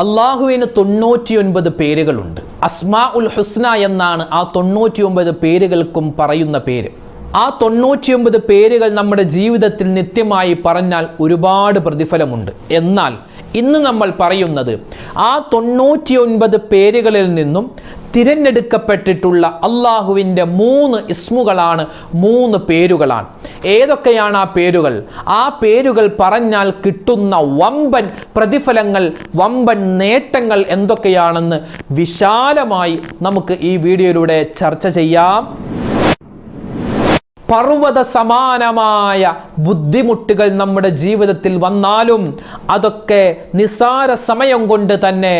അള്ളാഹുവിന് തൊണ്ണൂറ്റിയൊൻപത് പേരുകളുണ്ട്. അസ്മാ ഉൽ ഹുസ്ന എന്നാണ് ആ തൊണ്ണൂറ്റിയൊമ്പത് പേരുകൾക്കും പറയുന്ന പേര്. ആ തൊണ്ണൂറ്റിയൊമ്പത് പേരുകൾ നമ്മുടെ ജീവിതത്തിൽ നിത്യമായി പറഞ്ഞാൽ ഒരുപാട് പ്രതിഫലമുണ്ട്. എന്നാൽ ഇന്ന് നമ്മൾ പറയുന്നത് ആ തൊണ്ണൂറ്റിയൊൻപത് പേരുകളിൽ നിന്നും തിരഞ്ഞെടുക്കപ്പെട്ടിട്ടുള്ള അള്ളാഹുവിന്റെ മൂന്ന് ഇസ്മുകളാണ് മൂന്ന് പേരുകളാണ്. ഏതൊക്കെയാണ് ആ പേരുകൾ? ആ പേരുകൾ പറഞ്ഞാൽ കിട്ടുന്ന വമ്പൻ പ്രതിഫലങ്ങൾ വമ്പൻ നേട്ടങ്ങൾ എന്തൊക്കെയാണെന്ന് വിശാലമായി നമുക്ക് ഈ വീഡിയോയിലൂടെ ചർച്ച ചെയ്യാം. പർവത സമാനമായ ബുദ്ധിമുട്ടുകൾ നമ്മുടെ ജീവിതത്തിൽ വന്നാലും അതൊക്കെ നിസാര സമയം കൊണ്ട് തന്നെ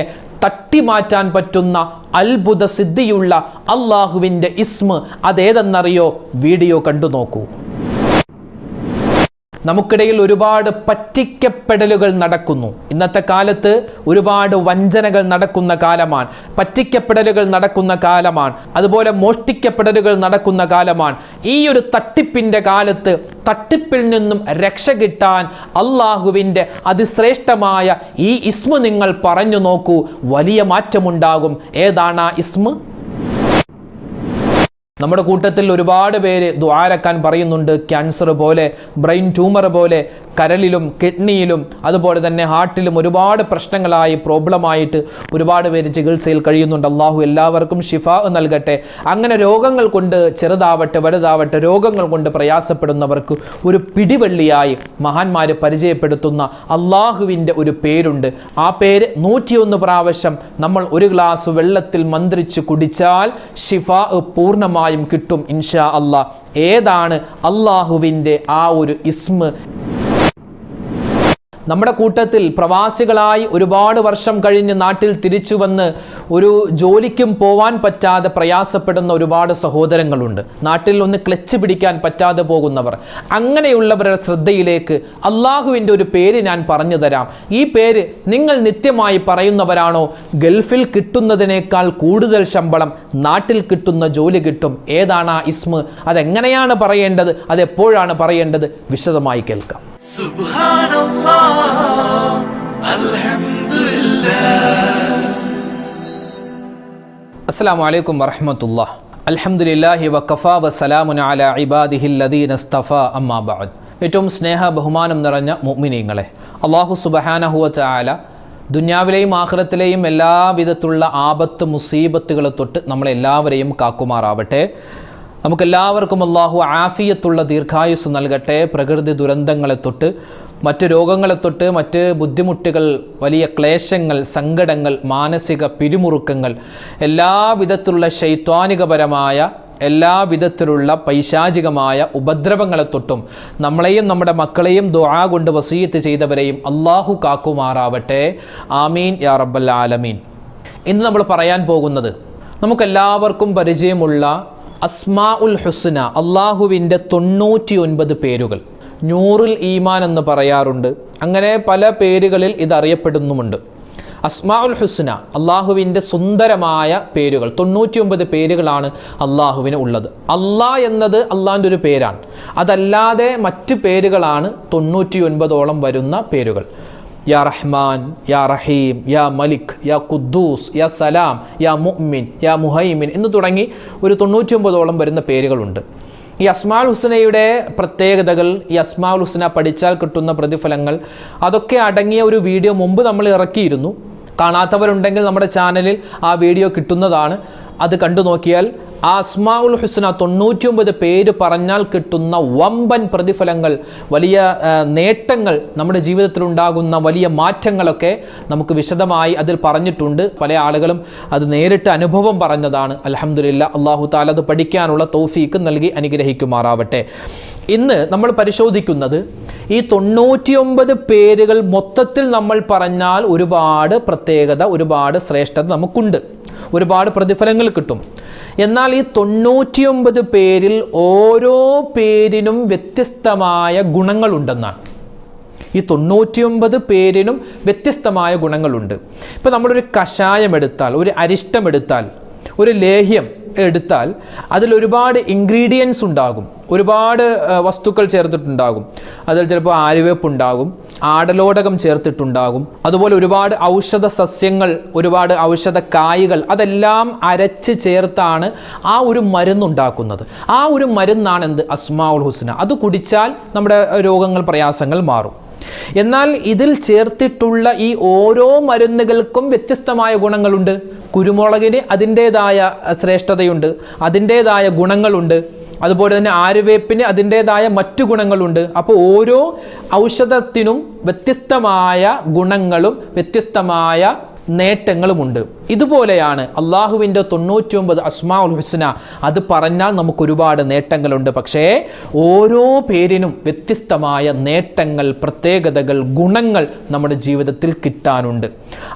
തട്ടിമാറ്റാൻ പറ്റുന്ന അത്ഭുത സിദ്ധിയുള്ള അള്ളാഹുവിന്റെ ഇസ്മ അതേതെന്നറിയോ? വീഡിയോ കണ്ടു നോക്കൂ. നമുക്കിടയിൽ ഒരുപാട് പറ്റിക്കപ്പെടലുകൾ നടക്കുന്നു. ഇന്നത്തെ കാലത്ത് ഒരുപാട് വഞ്ചനകൾ നടക്കുന്ന കാലമാണ്. പറ്റിക്കപ്പെടലുകൾ നടക്കുന്ന കാലമാണ്. അതുപോലെ മോഷ്ടിക്കപ്പെടലുകൾ നടക്കുന്ന കാലമാണ്. ഈ ഒരു തട്ടിപ്പിന്റെ കാലത്ത് തട്ടിപ്പിൽ നിന്നും രക്ഷ കിട്ടാൻ അള്ളാഹുവിന്റെ അതിശ്രേഷ്ഠമായ ഈ ഇസ്മ നിങ്ങൾ പറഞ്ഞു നോക്കൂ. വലിയ മാറ്റമുണ്ടാകും. ഏതാണ് ആ ഇസ്മ? നമ്മുടെ കൂട്ടത്തിൽ ഒരുപാട് പേര് ദ്വാരക്കാൻ പറയുന്നുണ്ട്. ക്യാൻസർ പോലെ ബ്രെയിൻ ട്യൂമർ പോലെ കരളിലും കിഡ്നിയിലും അതുപോലെ തന്നെ ഹാർട്ടിലും ഒരുപാട് പ്രശ്നങ്ങളായി പ്രോബ്ലമായിട്ട് ഒരുപാട് പേര് ചികിത്സയിൽ കഴിയുന്നുണ്ട്. അള്ളാഹു എല്ലാവർക്കും ഷിഫ നൽകട്ടെ. അങ്ങനെ രോഗങ്ങൾ കൊണ്ട് ചെറുതാവട്ടെ വലുതാവട്ടെ രോഗങ്ങൾ കൊണ്ട് പ്രയാസപ്പെടുന്നവർക്ക് ഒരു പിടിവള്ളിയായി മഹാന്മാർ പരിചയപ്പെടുത്തുന്ന അള്ളാഹുവിന്റെ ഒരു പേരുണ്ട്. ആ പേര് നൂറ്റിയൊന്ന് പ്രാവശ്യം നമ്മൾ ഒരു ഗ്ലാസ് വെള്ളത്തിൽ മന്ത്രിച്ച് കുടിച്ചാൽ ഷിഫ പൂർണമായും കിട്ടും ഇൻഷാ അള്ളാഹ് ഏതാണ് അള്ളാഹുവിന്റെ ആ ഒരു ഇസ്മ? നമ്മുടെ കൂട്ടത്തിൽ പ്രവാസികളായി ഒരുപാട് വർഷം കഴിഞ്ഞ് നാട്ടിൽ തിരിച്ചു വന്ന് ഒരു ജോലിക്കും പോവാൻ പറ്റാതെ പ്രയാസപ്പെടുന്ന ഒരുപാട് സഹോദരങ്ങളുണ്ട്. നാട്ടിൽ ഒന്ന് ക്ലച്ച് പിടിക്കാൻ പറ്റാതെ പോകുന്നവർ. അങ്ങനെയുള്ളവരുടെ ശ്രദ്ധയിലേക്ക് അള്ളാഹുവിന്റെ ഒരു പേര് ഞാൻ പറഞ്ഞു തരാം. ഈ പേര് നിങ്ങൾ നിത്യമായി പറയുന്നവരാണോ? ഗൾഫിൽ കിട്ടുന്നതിനേക്കാൾ കൂടുതൽ ശമ്പളം നാട്ടിൽ കിട്ടുന്ന ജോലി കിട്ടും. ഏതാണ് ആ ഇസ്മ? അതെങ്ങനെയാണ് പറയേണ്ടത്? അതെപ്പോഴാണ് പറയേണ്ടത്? വിശദമായി കേൾക്കാം. അസ്സാമലൈക്കും വലൈക്കും അലഹമുല്ലാഹി വഖഫ വസലാമുന അല ഇബാദിഹില്ലദീൻ അമ്മാബാദ് ഏറ്റവും സ്നേഹ ബഹുമാനം നിറഞ്ഞ മുഅ്മിനീങ്ങളെ അള്ളാഹു സുബഹാനഹുവ ചാല ദുന്യാവിലെയും ആഹ്റത്തിലെയും എല്ലാവിധത്തിലുള്ള ആപത്ത് മുസീബത്തുകളെ തൊട്ട് നമ്മളെല്ലാവരെയും കാക്കുമാറാവട്ടെ. നമുക്കെല്ലാവർക്കും അള്ളാഹു ആഫിയത്തുള്ള ദീർഘായുസ് നൽകട്ടെ. പ്രകൃതി ദുരന്തങ്ങളെ തൊട്ട് മറ്റ് രോഗങ്ങളെ തൊട്ട് മറ്റ് ബുദ്ധിമുട്ടുകൾ വലിയ ക്ലേശങ്ങൾ സങ്കടങ്ങൾ മാനസിക പിരിമുറുക്കങ്ങൾ എല്ലാ വിധത്തിലുള്ള ശൈത്വാനികപരമായ എല്ലാ വിധത്തിലുള്ള പൈശാചികമായ ഉപദ്രവങ്ങളെ തൊട്ടും നമ്മളെയും നമ്മുടെ മക്കളെയും ദുആ കൊണ്ട് വസീയത്ത് ചെയ്തവരെയും അള്ളാഹു കാക്കുമാറാവട്ടെ. ആമീൻ യാ റബ്ബൽ ആലമീൻ. ഇന്ന് നമ്മൾ പറയാൻ പോകുന്നത് നമുക്കെല്ലാവർക്കും പരിചയമുള്ള അസ്മാ ഉൽ ഹുസ്ന അള്ളാഹുവിന്റെ തൊണ്ണൂറ്റി ഒൻപത് പേരുകൾ. നൂറിൽ ഈമാൻ എന്ന് പറയാറുണ്ട്. അങ്ങനെ പല പേരുകളിൽ ഇത് അറിയപ്പെടുന്നുമുണ്ട്. അസ്മാ ഉൽ ഹുസ്ന അള്ളാഹുവിന്റെ സുന്ദരമായ പേരുകൾ. തൊണ്ണൂറ്റി ഒമ്പത് പേരുകളാണ് അള്ളാഹുവിന് ഉള്ളത്. അള്ളാ എന്നത് അള്ളാഹിന്റെ ഒരു പേരാണ്. അതല്ലാതെ മറ്റ് പേരുകളാണ് തൊണ്ണൂറ്റി ഒൻപതോളം വരുന്ന പേരുകൾ. യാ റഹ്മാൻ യാ റഹീം യാ മലിക് യാ ഖുദ്ദൂസ് യാ സലാം യാ മുഅ്മിൻ യാ മുഹൈമിൻ എന്ന് തുടങ്ങി ഒരു തൊണ്ണൂറ്റി ഒമ്പതോളം വരുന്ന പേരുകളുണ്ട്. ഈ അസ്മാൽ ഹുസ്നയുടെ പ്രത്യേകതകൾ ഈ അസ്മാൽ ഹുസ്ന പഠിച്ചാൽ കിട്ടുന്ന പ്രതിഫലങ്ങൾ അതൊക്കെ അടങ്ങിയ ഒരു വീഡിയോ മുമ്പ് നമ്മൾ ഇറക്കിയിരുന്നു. കാണാത്തവരുണ്ടെങ്കിൽ നമ്മുടെ ചാനലിൽ ആ വീഡിയോ കിട്ടുന്നതാണ്. അത് കണ്ടു നോക്കിയാൽ ആ അസ്മാഉൽ ഹുസ്ന തൊണ്ണൂറ്റിയൊമ്പത് പേര് പറഞ്ഞാൽ കിട്ടുന്ന വമ്പൻ പ്രതിഫലങ്ങൾ വലിയ നേട്ടങ്ങൾ നമ്മുടെ ജീവിതത്തിൽ ഉണ്ടാകുന്ന വലിയ മാറ്റങ്ങളൊക്കെ നമുക്ക് വിശദമായി അതിൽ പറഞ്ഞിട്ടുണ്ട്. പല ആളുകളും അത് നേരിട്ട് അനുഭവം പറഞ്ഞതാണ്. അലഹമുല്ല അള്ളാഹു താല അത് പഠിക്കാനുള്ള തൗഫീക്ക് നൽകി അനുഗ്രഹിക്കുമാറാവട്ടെ. ഇന്ന് നമ്മൾ പരിശോധിക്കുന്നത് ഈ തൊണ്ണൂറ്റിയൊമ്പത് പേരുകൾ മൊത്തത്തിൽ നമ്മൾ പറഞ്ഞാൽ ഒരുപാട് പ്രത്യേകത ഒരുപാട് ശ്രേഷ്ഠത നമുക്കുണ്ട്. ഒരുപാട് പ്രതിഫലങ്ങൾ കിട്ടും. എന്നാൽ ഈ തൊണ്ണൂറ്റിയൊമ്പത് പേരിൽ ഓരോ പേരിനും വ്യത്യസ്തമായ ഗുണങ്ങളുണ്ടെന്നാണ്. ഈ തൊണ്ണൂറ്റിയൊമ്പത് പേരിനും വ്യത്യസ്തമായ ഗുണങ്ങളുണ്ട്. ഇപ്പം നമ്മളൊരു കഷായം എടുത്താൽ ഒരു അരിഷ്ടം എടുത്താൽ ഒരു ലേഹ്യം എടുത്താൽ അതിൽ ഒരുപാട് ഇൻഗ്രീഡിയൻസ് ഉണ്ടാകും. ഒരുപാട് വസ്തുക്കൾ ചേർത്തിട്ടുണ്ടാകും. അതിൽ ചിലപ്പോൾ ആര്യവേപ്പ് ഉണ്ടാകും ആടലോടകം ചേർത്തിട്ടുണ്ടാകും. അതുപോലെ ഒരുപാട് ഔഷധ സസ്യങ്ങൾ ഒരുപാട് ഔഷധ കായകൾ അതെല്ലാം അരച്ച് ചേർത്താണ് ആ ഒരു മരുന്നുണ്ടാക്കുന്നത്. ആ ഒരു മരുന്നാണ് എന്ത്? അസ്മാഉൽ ഹുസ്ന. അത് കുടിച്ചാൽ നമ്മുടെ രോഗങ്ങൾ പ്രയാസങ്ങൾ മാറും. എന്നാൽ ഇതിൽ ചേർത്തിട്ടുള്ള ഈ ഓരോ മരുന്നുകൾക്കും വ്യത്യസ്തമായ ഗുണങ്ങളുണ്ട്. കുരുമുളകിന് അതിന്റേതായ ശ്രേഷ്ഠതയുണ്ട്. അതിന്റേതായ ഗുണങ്ങളുണ്ട്. അതുപോലെ തന്നെ ആര്യവേപ്പിന് അതിന്റേതായ മറ്റു ഗുണങ്ങളുണ്ട്. അപ്പോൾ ഓരോ ഔഷധത്തിനും വ്യത്യസ്തമായ ഗുണങ്ങളും വ്യത്യസ്തമായ നേട്ടങ്ങളുമുണ്ട്. ഇതുപോലെയാണ് അള്ളാഹുവിന്റെ തൊണ്ണൂറ്റി ഒമ്പത് അസ്മാ ഉൽ ഹുസ്ന. അത് പറഞ്ഞാൽ നമുക്ക് ഒരുപാട് നേട്ടങ്ങളുണ്ട്. പക്ഷേ ഓരോ പേരിനും വ്യത്യസ്തമായ നേട്ടങ്ങൾ പ്രത്യേകതകൾ ഗുണങ്ങൾ നമ്മുടെ ജീവിതത്തിൽ കിട്ടാനുണ്ട്.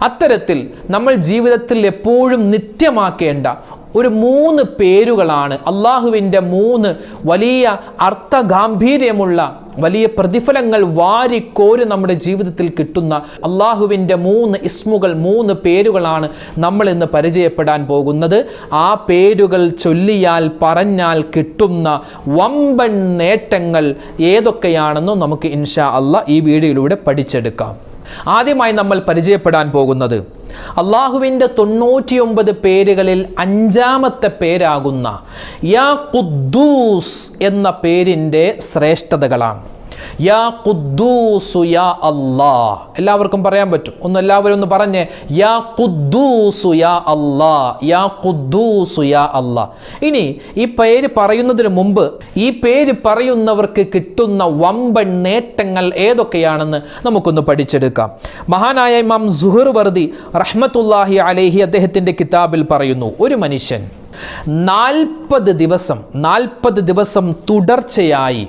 അത്തരത്തിൽ നമ്മൾ ജീവിതത്തിൽ എപ്പോഴും നിത്യമാക്കേണ്ട ഒരു മൂന്ന് പേരുകളാണ്. അള്ളാഹുവിന്റെ മൂന്ന് വലിയ അർത്ഥഗാംഭീര്യമുള്ള വലിയ പ്രതിഫലങ്ങൾ വാരിക്കോരി നമ്മുടെ ജീവിതത്തിൽ കിട്ടുന്ന അള്ളാഹുവിന്റെ മൂന്ന് ഇസ്മുകൾ മൂന്ന് പേരുകളാണ് നമ്മൾ ഇന്ന് പരിചയപ്പെടാൻ പോകുന്നത്. ആ പേരുകൾ ചൊല്ലിയാൽ പറഞ്ഞാൽ കിട്ടുന്ന വമ്പൻ നേട്ടങ്ങൾ ഏതൊക്കെയാണെന്നും നമുക്ക് ഇൻഷാ അല്ല ഈ വീഡിയോയിലൂടെ പഠിച്ചെടുക്കാം. ആദ്യമായി നമ്മൾ പരിചയപ്പെടാൻ പോകുന്നത് അള്ളാഹുവിന്റെ തൊണ്ണൂറ്റിയൊമ്പത് പേരുകളിൽ അഞ്ചാമത്തെ പേരാകുന്ന യാ കുദ്ദൂസ് എന്ന പേരിന്റെ ശ്രേഷ്ഠതകളാണ്. യാ ഖുദ്ദൂസു യാ അല്ലാ എല്ലാവർക്കും പറയാൻ പറ്റും. ഒന്ന് എല്ലാവരും ഒന്ന് പറഞ്ഞേ. യാ ഖുദ്ദൂസു യാ അല്ലാ യാ ഖുദ്ദൂസു യാ അല്ലാ ഇനി ഈ പേര് പറയുന്നതിന് മുമ്പ് ഈ പേര് പറയുന്നവർക്ക് കിട്ടുന്ന വമ്പൻ നേട്ടങ്ങൾ ഏതൊക്കെയാണെന്ന് നമുക്കൊന്ന് പഠിച്ചെടുക്കാം. മഹാനായ ഇമാം സുഹർ വർദി റഹ്മത്തുല്ലാഹി അലേഹി അദ്ദേഹത്തിന്റെ കിതാബിൽ പറയുന്നു. ഒരു മനുഷ്യൻ നാൽപ്പത് ദിവസം നാൽപ്പത് ദിവസം തുടർച്ചയായി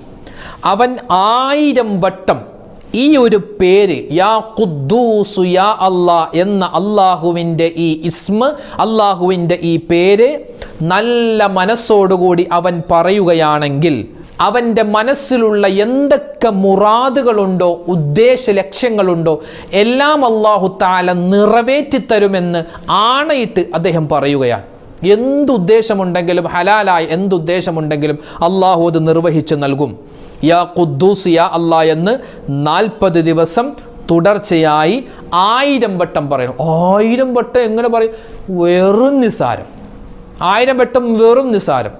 അവൻ ആയിരം വട്ടം ഈ ഒരു പേര് യാ ഖുദ്ദൂസു യാ അല്ലാ എന്ന അള്ളാഹുവിന്റെ ഈ ഇസ്മ അള്ളാഹുവിന്റെ ഈ പേര് നല്ല മനസ്സോടുകൂടി അവൻ പറയുകയാണെങ്കിൽ അവന്റെ മനസ്സിലുള്ള എന്തൊക്കെ മുറാദുകളുണ്ടോ ഉദ്ദേശ ലക്ഷ്യങ്ങളുണ്ടോ എല്ലാം അള്ളാഹു താല നിറവേറ്റിത്തരുമെന്ന് ആണയിട്ട് അദ്ദേഹം പറയുകയാണ്. എന്തുദ്ദേശമുണ്ടെങ്കിലും ഹലാലായി എന്തുദ്ദേശമുണ്ടെങ്കിലും അള്ളാഹു അത് നിർവഹിച്ച് നൽകും. യാ ഖുദ്ദൂസ് യാ അല്ലാ എന്ന് നാൽപ്പത് ദിവസം തുടർച്ചയായി ആയിരം വട്ടം പറയണം. ആയിരം വട്ടം എങ്ങനെ പറയും? വെറും നിസാരം ആയിരം വട്ടം വെറും നിസാരം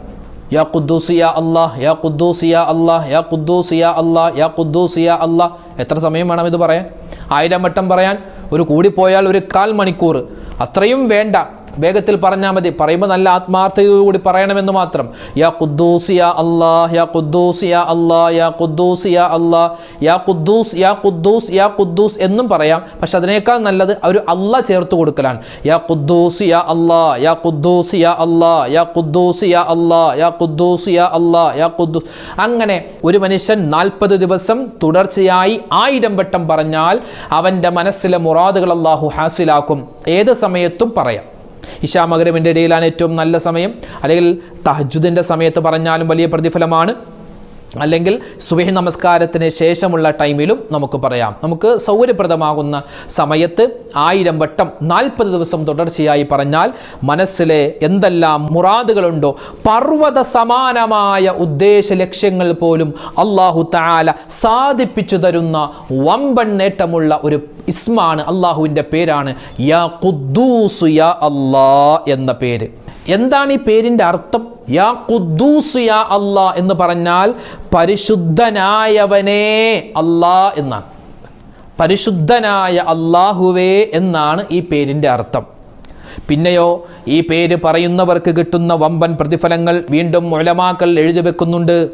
യാ ഖുദ്ദൂസ് യാ അല്ലാഹ് യാ ഖുദ്ദൂസ് യാ അല്ലാഹ് യാ ഖുദ്ദൂസ് യാ അല്ലാഹ് യാ ഖുദ്ദൂസ് യാ അല്ലാഹ് എത്ര സമയം വേണം ഇത് പറയാൻ? ആയിരം വട്ടം പറയാൻ? ഒരു കൂടിപ്പോയാൽ ഒരു കാൽ മണിക്കൂർ. അത്രയും വേണ്ട. വേഗത്തിൽ പറഞ്ഞാൽ മതി. പറയുമ്പോൾ നല്ല ആത്മാർത്ഥതയോടുകൂടി പറയണമെന്ന് മാത്രം. യാ ഖുദ്ദൂസ് യാ അല്ലാഹ് യാ ഖുദ്ദൂസ് യാ അല്ലാഹ് യാ ഖുദ്ദൂസ് യാ അല്ലാഹ് യാ ഖുദ്ദൂസ് യാ ഖുദ്ദൂസ് യാ ഖുദ്ദൂസ് എന്നും പറയാം. പക്ഷെ അതിനേക്കാൾ നല്ലത് ഒരു അല്ല ചേർത്ത് കൊടുക്കലാണ്. യാ ഖുദ്ദൂസ് യാ അല്ലാഹ് യാ ഖുദ്ദൂസ് യാ അല്ലാഹ് യാ ഖുദ്ദൂസ് യാ അല്ലാഹ് യാ ഖുദ്ദൂസ് യാ അല്ലാഹ് യാ ഖുദ്ദൂസ് അങ്ങനെ ഒരു മനുഷ്യൻ നാൽപ്പത് ദിവസം തുടർച്ചയായി ആയിരം വട്ടം പറഞ്ഞാൽ അവന്റെ മനസ്സിലെ മുറാദുകൾ അള്ളാഹു ഹാസിലാക്കും. ഏത് സമയത്തും പറയാം. ഇഷാ മകരവിന്റെ ഇടയിലാണ് ഏറ്റവും നല്ല സമയം. അല്ലെങ്കിൽ തഹജുദിന്റെ സമയത്ത് പറഞ്ഞാലും വലിയ പ്രതിഫലമാണ്. അല്ലെങ്കിൽ സുബഹി നമസ്കാരത്തിന് ശേഷമുള്ള ടൈമിലും നമുക്ക് പറയാം. നമുക്ക് സൗകര്യപ്രദമാകുന്ന സമയത്ത് ആയിരം വട്ടം നാൽപ്പത് ദിവസം തുടർച്ചയായി പറഞ്ഞാൽ മനസ്സിലെ എന്തെല്ലാം മുറാദുകളുണ്ടോ പർവത സമാനമായ ഉദ്ദേശ ലക്ഷ്യങ്ങൾ പോലും അള്ളാഹു താല സാധിപ്പിച്ചു തരുന്ന വമ്പൻ നേട്ടമുള്ള ഒരു ഇസ്മാണ് അള്ളാഹുവിന്റെ പേരാണ് യാ ഖുദ്ദൂസു യാ അല്ലാ എന്ന പേര്. എന്താണ് ഈ പേരിന്റെ അർത്ഥം? യാ ഖുദ്ദൂസ് യാ അല്ലാ എന്ന് പറഞ്ഞാൽ പരിശുദ്ധനായവനേ അല്ലാ എന്നാണ്. പരിശുദ്ധനായ അല്ലാഹുവേ എന്നാണ് ഈ പേരിന്റെ അർത്ഥം. പിന്നെയോ ഈ പേര് പറയുന്നവർക്ക് കിട്ടുന്ന വമ്പൻ പ്രതിഫലങ്ങൾ വീണ്ടും ഉലമാക്കൾ എഴുതി വെക്കുന്നുണ്ട്.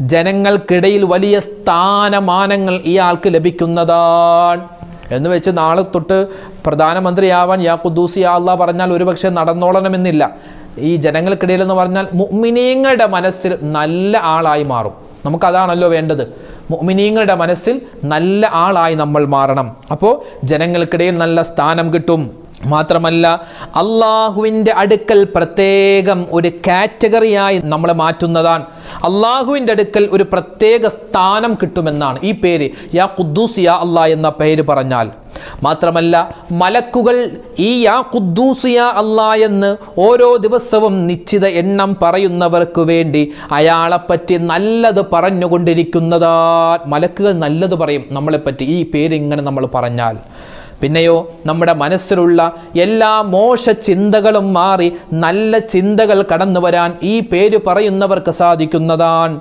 ജനങ്ങൾക്കിടയിൽ വലിയ സ്ഥാനമാനങ്ങൾ ഇയാൾക്ക് ലഭിക്കുന്നതാണ്. എന്ന് വെച്ച് നാളെ തൊട്ട് പ്രധാനമന്ത്രിയാവാൻ യാ ഖുദ്ദൂസി യാ അള്ളാഹ് പറഞ്ഞാൽ ഒരുപക്ഷെ നടന്നോളണമെന്നില്ല. ഈ ജനങ്ങൾക്കിടയിൽ എന്ന് പറഞ്ഞാൽ മുഅ്മിനീങ്ങളുടെ മനസ്സിൽ നല്ല ആളായി മാറും. നമുക്കതാണല്ലോ വേണ്ടത്. മുഅ്മിനീങ്ങളുടെ മനസ്സിൽ നല്ല ആളായി നമ്മൾ മാറണം. അപ്പോൾ ജനങ്ങൾക്കിടയിൽ നല്ല സ്ഥാനം കിട്ടും. മാത്രമല്ല അള്ളാഹുവിന്റെ അടുക്കൽ പ്രത്യേകം ഒരു കാറ്റഗറിയായി നമ്മളെ മാറ്റുന്നതാണ്. അള്ളാഹുവിന്റെ അടുക്കൽ ഒരു പ്രത്യേക സ്ഥാനം കിട്ടുമെന്നാണ് ഈ പേര്. യാ ഖുദ്ദൂസ് യാ അള്ളാ എന്ന പേര് പറഞ്ഞാൽ. മാത്രമല്ല മലക്കുകൾ ഈ യാ ഖുദ്ദൂസ് യാ അള്ളാ എന്ന് ഓരോ ദിവസവും നിശ്ചിത എണ്ണം പറയുന്നവർക്ക് വേണ്ടി അയാളെപ്പറ്റി നല്ലത് പറഞ്ഞുകൊണ്ടിരിക്കുന്നതാ. മലക്കുകൾ നല്ലത് പറയും നമ്മളെപ്പറ്റി ഈ പേര് ഇങ്ങനെ നമ്മൾ പറഞ്ഞാൽ. പിന്നെയോ നമ്മുടെ മനസ്സിലുള്ള എല്ലാ മോശ ചിന്തകളും മാറി നല്ല ചിന്തകൾ കടന്നു വരാൻ ഈ പേര് പറയുന്നവർക്ക് സാധിക്കുന്നതാണ്.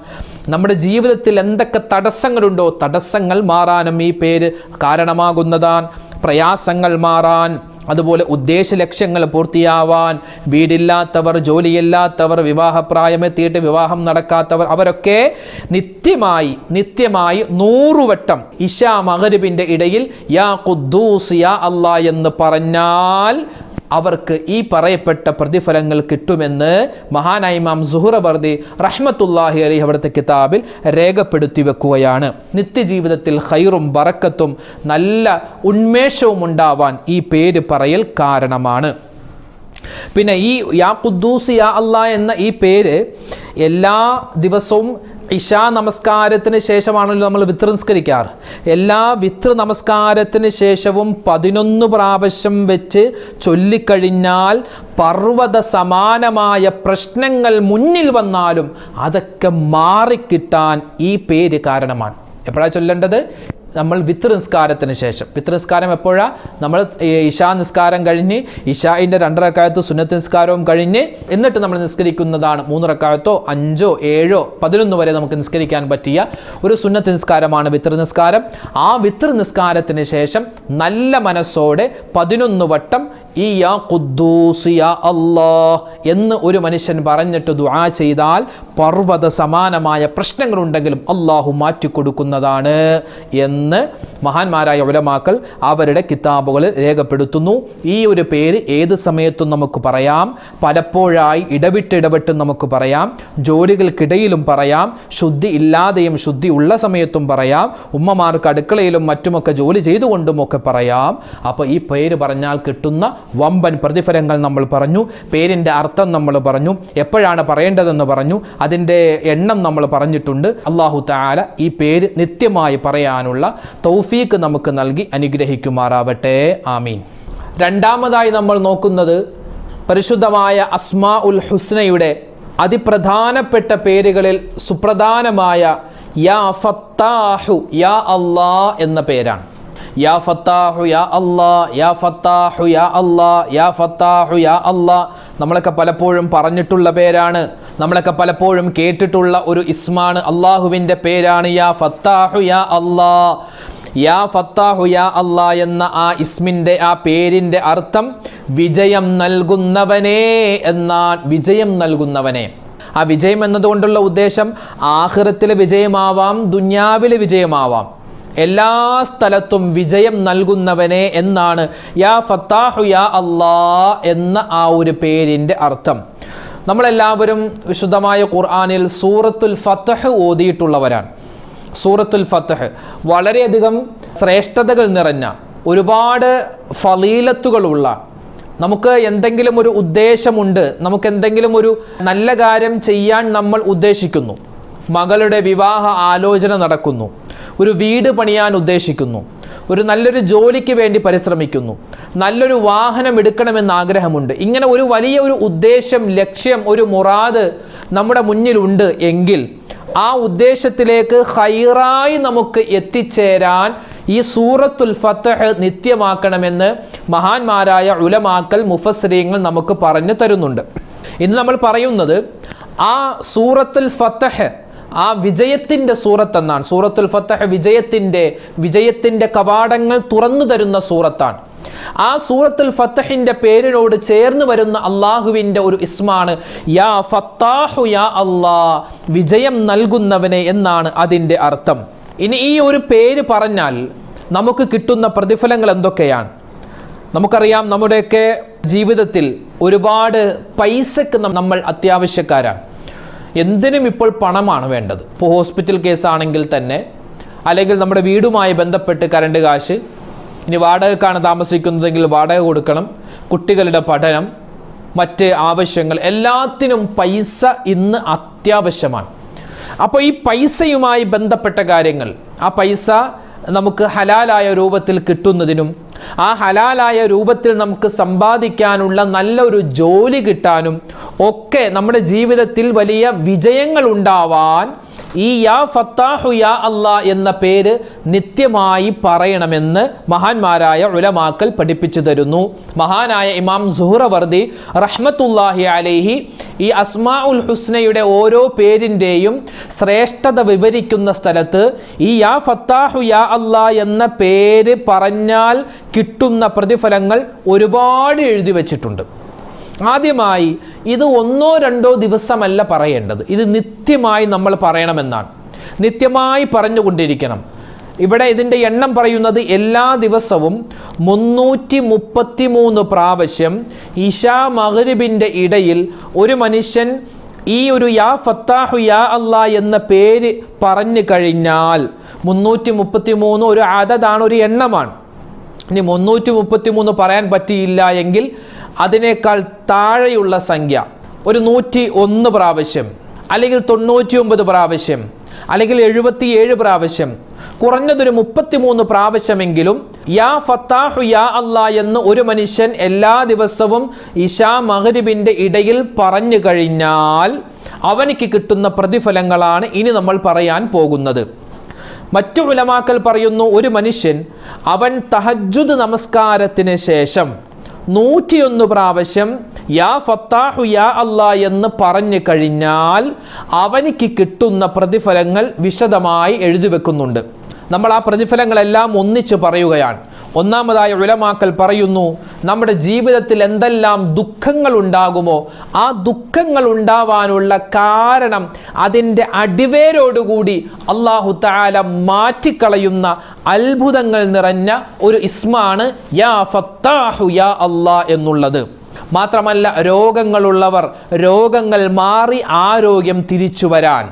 നമ്മുടെ ജീവിതത്തിൽ എന്തൊക്കെ തടസ്സങ്ങളുണ്ടോ തടസ്സങ്ങൾ മാറാനും ഈ പേര് കാരണമാകുന്നതാണ്. പ്രയാസങ്ങൾ മാറാൻ അതുപോലെ ഉദ്ദേശ ലക്ഷ്യങ്ങൾ പൂർത്തിയാവാൻ വീടില്ലാത്തവർ ജോലിയില്ലാത്തവർ വിവാഹപ്രായമെത്തിയിട്ട് വിവാഹം നടക്കാത്തവർ അവരൊക്കെ നിത്യമായി നിത്യമായി നൂറുവട്ടം ഇഷാ മഹരിബിന്റെ ഇടയിൽ യാ ഖുദ്ദൂസ് യാ അല്ലാ എന്ന് പറഞ്ഞാൽ അവർക്ക് ഈ പറയപ്പെട്ട പ്രതിഫലങ്ങൾ കിട്ടുമെന്ന് മഹാനായ ഇമാം സുഹുറബർദി റഹ്മത്തുല്ലാഹി അലി അവിടുത്തെ കിതാബിൽ രേഖപ്പെടുത്തി വെക്കുകയാണ്. നിത്യജീവിതത്തിൽ ഹൈറും ബറക്കത്തും നല്ല ഉന്മേഷവും ഉണ്ടാവാൻ ഈ പേര് പറയൽ കാരണമാണ്. പിന്നെ ഈ യാ ഖുദ്ദൂസ് യാ അല്ലാ എന്ന ഈ പേര് എല്ലാ ദിവസവും ഇഷാ നമസ്കാരത്തിന് ശേഷമാണല്ലോ നമ്മൾ വിത്ര നിസ്കരിക്കാറ് എല്ലാ വിത്ര നമസ്കാരത്തിന് ശേഷവും പതിനൊന്ന് പ്രാവശ്യം വെച്ച് ചൊല്ലിക്കഴിഞ്ഞാൽ പർവത സമാനമായ പ്രശ്നങ്ങൾ മുന്നിൽ വന്നാലും അതൊക്കെ മാറിക്കിട്ടാൻ ഈ പേര് കാരണമാണ്. എപ്പോഴാണ് ചൊല്ലേണ്ടത്? നമ്മൾ വിത്ത് നിസ്കാരത്തിന് ശേഷം. വിത്ത് നിസ്കാരം എപ്പോഴാണ് നമ്മൾ ഇഷാ നിസ്കാരം കഴിഞ്ഞ് ഇഷായിന്റെ രണ്ടരക്കാലത്ത് സുന്നത്ത് നിസ്കാരവും കഴിഞ്ഞ് എന്നിട്ട് നമ്മൾ നിസ്കരിക്കുന്നതാണ് മൂന്നരക്കായത്തോ അഞ്ചോ ഏഴോ പതിനൊന്ന് വരെ നമുക്ക് നിസ്കരിക്കാൻ പറ്റിയ ഒരു സുന്നത്ത് നിസ്കാരമാണ് വിത്ര നിസ്കാരം ആ വിത്ര നിസ്കാരത്തിന് ശേഷം നല്ല മനസ്സോടെ പതിനൊന്ന് വട്ടം ഈ യാ ഖുദ്ദൂസ് യാ അല്ലാ എന്ന് ഒരു മനുഷ്യൻ പറഞ്ഞിട്ട് ദുആ ചെയ്താൽ പർവത സമാനമായ പ്രശ്നങ്ങളുണ്ടെങ്കിലും അള്ളാഹു മാറ്റിക്കൊടുക്കുന്നതാണ് എന്ന് മഹാന്മാരായ ഉലമാക്കൾ അവരുടെ കിതാബുകളിൽ രേഖപ്പെടുത്തുന്നു. ഈ ഒരു പേര് ഏത് സമയത്തും നമുക്ക് പറയാം. പലപ്പോഴായി ഇടവിട്ട് ഇടവിട്ട് നമുക്ക് പറയാം. ജോലികൾക്കിടയിലും പറയാം. ശുദ്ധി ഇല്ലാതെയും ശുദ്ധി ഉള്ള സമയത്തും പറയാം. ഉമ്മമാർക്ക് അടുക്കളയിലും മറ്റുമൊക്കെ ജോലി ചെയ്തുകൊണ്ടുമൊക്കെ പറയാം. അപ്പോൾ ഈ പേര് പറഞ്ഞാൽ കിട്ടുന്ന വമ്പൻ പ്രതിഫലങ്ങൾ നമ്മൾ പറഞ്ഞു പേരിന്റെ അർത്ഥം നമ്മൾ പറഞ്ഞു എപ്പോഴാണ് പറയേണ്ടതെന്ന് പറഞ്ഞു അതിന്റെ എണ്ണം നമ്മൾ പറഞ്ഞിട്ടുണ്ട്. അള്ളാഹു താല ഈ പേര് നിത്യമായി പറയാനുള്ള തൗഫീക്ക് നമുക്ക് നൽകി അനുഗ്രഹിക്കുമാറാവട്ടെ. ആമീൻ. രണ്ടാമതായി നമ്മൾ നോക്കുന്നത് പരിശുദ്ധമായ അസ്മാ ഉൽ ഹുസ്നയുടെ അതിപ്രധാനപ്പെട്ട പേരുകളിൽ സുപ്രധാനമായ യാ ഫത്താഹു യാ അള്ളാ എന്ന പേരാണ്. യാ ഫത്താഹു യാ അല്ലാ യാ ഫത്താഹു യാ അല്ലാ യാ ഫത്താഹു യാ അല്ലാ. നമ്മളൊക്കെ പലപ്പോഴും പറഞ്ഞിട്ടുള്ള പേരാണ്. നമ്മളൊക്കെ പലപ്പോഴും കേട്ടിട്ടുള്ള ഒരു ഇസ്മാണ് അള്ളാഹുവിന്റെ പേരാണ് യാ ഫത്താഹു യാ അല്ലാ. യാ ഫത്താഹു യാ അല്ലാ എന്ന ആ ഇസ്മിന്റെ ആ പേരിന്റെ അർത്ഥം വിജയം നൽകുന്നവനേ എന്നാൽ വിജയം നൽകുന്നവനെ. ആ വിജയം എന്നതുകൊണ്ടുള്ള ഉദ്ദേശം ആഹ്റത്തിലെ വിജയമാവാം ദുന്യാവിലെ വിജയമാവാം. എല്ലാ സ്ഥലത്തും വിജയം നൽകുന്നവനെ എന്നാണ് യാ ഫത്താഹു യാ അല്ലാ എന്ന ആ ഒരു പേരിന്റെ അർത്ഥം. നമ്മളെല്ലാവരും വിശുദ്ധമായ ഖുർആാനിൽ സൂറത്തുൽ ഫത്തഹ് ഓതിയിട്ടുള്ളവരാണ്. സൂറത്തുൽ ഫത്തഹ് വളരെയധികം ശ്രേഷ്ഠതകൾ നിറഞ്ഞ ഒരുപാട് ഫലീലത്തുകളുള്ള നമുക്ക് എന്തെങ്കിലും ഒരു ഉദ്ദേശമുണ്ട് നമുക്ക് എന്തെങ്കിലും ഒരു നല്ല കാര്യം ചെയ്യാൻ നമ്മൾ ഉദ്ദേശിക്കുന്നു. മകളുടെ വിവാഹ ആലോചന നടക്കുന്നു. ഒരു വീട് പണിയാൻ ഉദ്ദേശിക്കുന്നു. ഒരു നല്ലൊരു ജോലിക്ക് വേണ്ടി പരിശ്രമിക്കുന്നു. നല്ലൊരു വാഹനം എടുക്കണമെന്ന് ആഗ്രഹമുണ്ട്. ഇങ്ങനെ ഒരു വലിയ ഒരു ഉദ്ദേശം ലക്ഷ്യം ഒരു മുറാദ് നമ്മുടെ മുന്നിലുണ്ട് എങ്കിൽ ആ ഉദ്ദേശത്തിലേക്ക് ഹൈറായി നമുക്ക് എത്തിച്ചേരാൻ ഈ സൂറത്തുൽ ഫത്തഹ് നിത്യമാക്കണമെന്ന് മഹാന്മാരായ ഉലമാക്കൽ മുഫസ്രീങ്ങൾ നമുക്ക് പറഞ്ഞു തരുന്നുണ്ട്. ഇന്ന് നമ്മൾ പറയുന്നത് ആ സൂറത്തുൽ ഫത്തഹ് ആ വിജയത്തിന്റെ സൂറത്ത് എന്നാണ് സൂറത്തുൽ ഫത്തഹ് വിജയത്തിന്റെ വിജയത്തിന്റെ കവാടങ്ങൾ തുറന്നു തരുന്ന സൂറത്താണ്. ആ സൂറത്തുൽ ഫത്തഹിന്റെ പേരിനോട് ചേർന്ന് വരുന്ന അള്ളാഹുവിന്റെ ഒരു ഇസ്മാണ് യാ ഫത്താഹു യാ അള്ളാ വിജയം നൽകുന്നവനെ എന്നാണ് അതിന്റെ അർത്ഥം. ഇനി ഈ ഒരു പേര് പറഞ്ഞാൽ നമുക്ക് കിട്ടുന്ന പ്രതിഫലങ്ങൾ എന്തൊക്കെയാണ്? നമുക്കറിയാം നമ്മുടെയൊക്കെ ജീവിതത്തിൽ ഒരുപാട് പൈസക്ക് നമ്മൾ അത്യാവശ്യക്കാരാണ്. എന്തിനും ഇപ്പോൾ പണമാണ് വേണ്ടത്. ഇപ്പോൾ ഹോസ്പിറ്റൽ കേസാണെങ്കിൽ തന്നെ അല്ലെങ്കിൽ നമ്മുടെ വീടുമായി ബന്ധപ്പെട്ട് കറണ്ട് കാശ് ഇനി വാടകക്കാണ് താമസിക്കുന്നതെങ്കിൽ വാടക കൊടുക്കണം കുട്ടികളുടെ പഠനം മറ്റ് ആവശ്യങ്ങൾ എല്ലാത്തിനും പൈസ ഇന്ന് അത്യാവശ്യമാണ്. അപ്പോൾ ഈ പൈസയുമായി ബന്ധപ്പെട്ട കാര്യങ്ങൾ ആ പൈസ നമുക്ക് ഹലാലായ രൂപത്തിൽ കിട്ടുന്നതിനും ആ ഹലാലായ രൂപത്തിൽ നമുക്ക് സമ്പാദിക്കാനുള്ള നല്ലൊരു ജോലി കിട്ടാനും ഒക്കെ നമ്മുടെ ജീവിതത്തിൽ വലിയ വിജയങ്ങൾ ഉണ്ടാവാൻ ഈ യാ ഫത്താഹു യാ അല്ലാ എന്ന പേര് നിത്യമായി പറയണമെന്ന് മഹാന്മാരായ ഉലമാക്കൽ പഠിപ്പിച്ചു തരുന്നു. മഹാനായ ഇമാം സുഹ്റവർദി റഹ്മത്തുല്ലാഹി അലേഹി ഈ അസ്മാ ഉൽ ഹുസ്നയുടെ ഓരോ പേരിന്റെയും ശ്രേഷ്ഠത വിവരിക്കുന്ന സ്ഥലത്ത് ഈ യാ ഫത്താഹു യാ അല്ലാ എന്ന പേര് പറഞ്ഞാൽ കിട്ടുന്ന പ്രതിഫലങ്ങൾ ഒരുപാട് എഴുതി വച്ചിട്ടുണ്ട്. ആദ്യമായി ഇത് ഒന്നോ രണ്ടോ ദിവസമല്ല പറയേണ്ടത്. ഇത് നിത്യമായി നമ്മൾ പറയണമെന്നാണ്. നിത്യമായി പറഞ്ഞുകൊണ്ടിരിക്കണം. ഇവിടെ ഇതിന്റെ എണ്ണം പറയുന്നത് എല്ലാ ദിവസവും മുന്നൂറ്റി മുപ്പത്തി മൂന്ന് പ്രാവശ്യം ഇഷാ മഹരിബിന്റെ ഇടയിൽ ഒരു മനുഷ്യൻ ഈ ഒരു യാ ഫത്താഹു യാ അല്ലാ എന്ന പേര് പറഞ്ഞു കഴിഞ്ഞാൽ മുന്നൂറ്റി മുപ്പത്തി മൂന്ന് ഒരു അതതാണ് ഒരു എണ്ണമാണ്. ഇനി മുന്നൂറ്റി മുപ്പത്തി മൂന്ന് പറയാൻ പറ്റിയില്ല എങ്കിൽ അതിനേക്കാൾ താഴെയുള്ള സംഖ്യ ഒരു നൂറ്റി ഒന്ന് പ്രാവശ്യം അല്ലെങ്കിൽ തൊണ്ണൂറ്റി ഒമ്പത് പ്രാവശ്യം അല്ലെങ്കിൽ എഴുപത്തിയേഴ് പ്രാവശ്യം കുറഞ്ഞതൊരു മുപ്പത്തിമൂന്ന് പ്രാവശ്യമെങ്കിലും യാ ഫത്താഹു യാ അല്ലാ എന്ന് ഒരു മനുഷ്യൻ എല്ലാ ദിവസവും ഇഷാ മഹരിബിന്റെ ഇടയിൽ പറഞ്ഞു കഴിഞ്ഞാൽ അവനിക്ക് കിട്ടുന്ന പ്രതിഫലങ്ങളാണ് ഇനി നമ്മൾ പറയാൻ പോകുന്നത്. മറ്റു ഉലമാക്കൽ പറയുന്നു ഒരു മനുഷ്യൻ അവൻ തഹജുദ് നമസ്കാരത്തിന് ശേഷം നൂറ്റിയൊന്ന് പ്രാവശ്യം യാ ഫത്താഹു യാ അല്ലാ എന്ന് പറഞ്ഞു കഴിഞ്ഞാൽ അവനിക്ക് കിട്ടുന്ന പ്രതിഫലങ്ങൾ വിശദമായി എഴുതി വെക്കുന്നുണ്ട്. നമ്മൾ ആ പ്രതിഫലങ്ങളെല്ലാം ഒന്നിച്ച് പറയുകയാണ്. ഒന്നാമതായ ഉലമാക്കൽ പറയുന്നു നമ്മുടെ ജീവിതത്തിൽ എന്തെല്ലാം ദുഃഖങ്ങൾ ഉണ്ടാകുമോ ആ ദുഃഖങ്ങൾ ഉണ്ടാവാനുള്ള കാരണം അതിന്റെ അടിവേരോടുകൂടി അള്ളാഹു താല മാറ്റിക്കളയുന്ന അത്ഭുതങ്ങൾ നിറഞ്ഞ ഒരു ഇസ്മാണ് യാ ഫത്താഹു യാ അള്ളാ എന്നുള്ളത്. മാത്രമല്ല രോഗങ്ങളുള്ളവർ രോഗങ്ങൾ മാറി ആരോഗ്യം തിരിച്ചു വരാൻ.